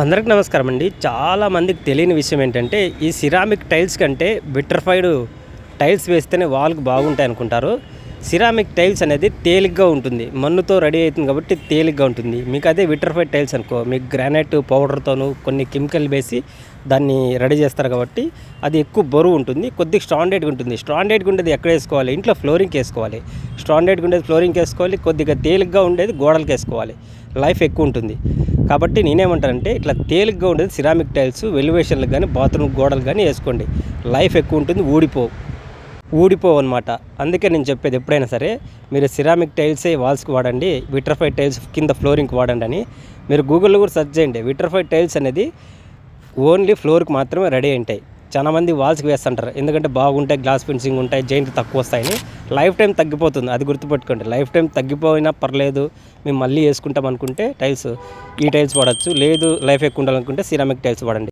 అందరికి నమస్కారం అండి. చాలా మందికి తెలియని విషయం ఏంటంటే ఈ సిరామిక్ టైల్స్ కంటే విట్రఫైడ్ టైల్స్ వేస్తేనే వాల్కి బాగుంటాయి అనుకుంటారు. సిరామిక్ టైల్స్ అనేది తేలిగ్గా ఉంటుంది. మన్నుతో రెడీ అవుతుంది కాబట్టి తేలిగ్గా ఉంటుంది. మీకు అదే విటర్ఫైడ్ టైల్స్ అనుకో మీకు గ్రానైట్ పౌడర్తోను కొన్ని కెమికల్ వేసి దాన్ని రెడీ చేస్తారు కాబట్టి అది ఎక్కువ బరువు ఉంటుంది. కొద్దిగా స్టాండర్డ్గా ఉంటుంది. స్టాండర్డ్గా ఉండేది ఎక్కడ వేసుకోవాలి? ఇంట్లో ఫ్లోరింగ్కి వేసుకోవాలి. స్టాండర్డ్గా ఉండేది ఫ్లోరింగ్కి వేసుకోవాలి. కొద్దిగా తేలిగ్గా ఉండేది గోడలకి వేసుకోవాలి. లైఫ్ ఎక్కువ ఉంటుంది. కాబట్టి నేనేమంటానంటే ఇట్లా తేలిగ్గా ఉండేది సిరామిక్ టైల్స్ వెలివేషన్లకు కానీ బాత్రూమ్ గోడలు కానీ వేసుకోండి. లైఫ్ ఎక్కువ ఉంటుంది ఊడిపోవు. ఊడిపోవు అనమాట అందుకే నేను చెప్పేది ఎప్పుడైనా సరే మీరు సిరామిక్ టైల్సే వాల్స్కి వాడండి విట్రఫైడ్ టైల్స్ కింద ఫ్లోరింగ్కి వాడండి అని మీరు గూగుల్లో కూడా సెర్చ్ చేయండి. విట్రఫైడ్ టైల్స్ అనేది ఓన్లీ ఫ్లోర్కి మాత్రమే రెడీ ఉంటాయి. చాలామంది వాల్స్కి వేస్తుంటారు. ఎందుకంటే బాగుంటాయి గ్లాస్ ఫినిషింగ్ ఉంటాయి జైంట్లు తక్కువ వస్తాయని. లైఫ్ టైం తగ్గిపోతుంది. అది గుర్తుపెట్టుకోండి. లైఫ్ టైం తగ్గిపోయినా పర్లేదు. మేము మళ్ళీ వేసుకుంటాం అనుకుంటే టైల్స్ ఈ టైల్స్ వాడచ్చు. లేదు లైఫ్ ఎక్కువ ఉండాలనుకుంటే సిరామిక్ టైల్స్ వాడండి.